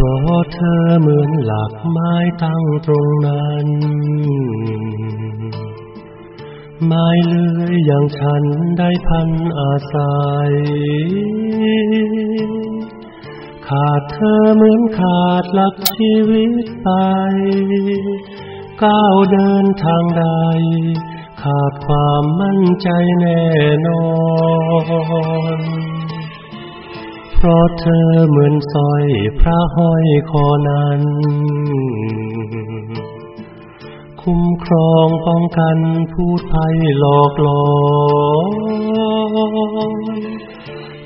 พราะเธอเหมือนหลักไม้ตั้งตรงนั้น ไม้เลื้อยอย่างฉันได้พันอาศัย ขาดเธอเหมือนขาดหลักชีวิตไปก้าวเดินทางใด ขาดความมั่นใจแน่นอน เพราะเธอเหมือนสร้อยพระห้อยคอนั้น คุ้มครองป้องกันพูดภัยหลอกหลอน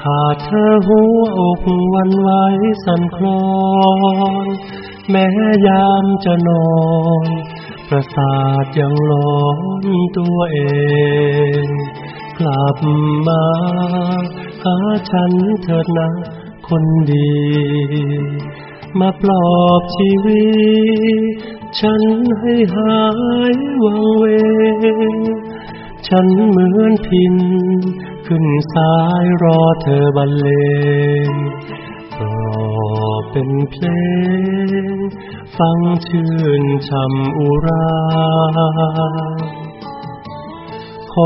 ขาดเธอหัวอกวันไหวสั่นคลอน แม้ยามจะนอน ประสาทยังหลอนตัวเอง กลับมาาฉันเถิดนะคนดี มาปลอบชีวิต ฉันให้หายวังเวงฉันเหมือนพิน ขึ้นสายรอเธอบรรเลงปลอบเป็นเพลง ฟังชื่นช่ำอุรา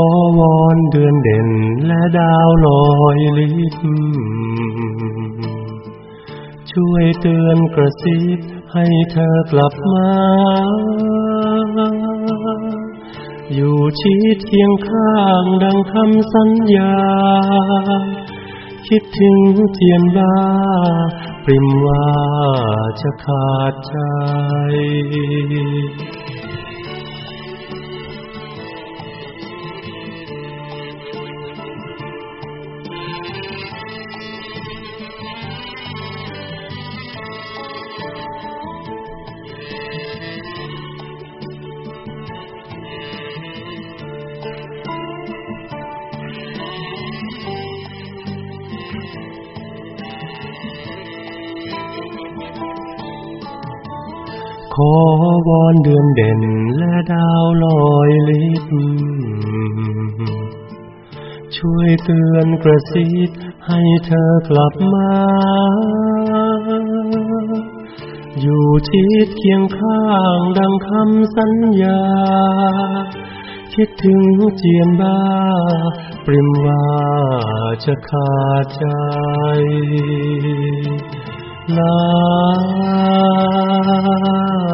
อวอนเดือนเด่นและดาวลอยลิบช่วยเตือนกระซิบให้เธอกลับมา อยู่ชิดเคียงข้างดังคำสัญญา คิดถึงเทียนบ้า ปริมว่าจะขาดใจ ขอวอนเดือนเด่นและดาวลอยลิบช่วยเตือนกระซิบให้เธอกลับมา อยู่ชิดเคียงข้างดังคำสัญญา คิดถึงเจียนบ้า ปริมว่าจะขาดใจลา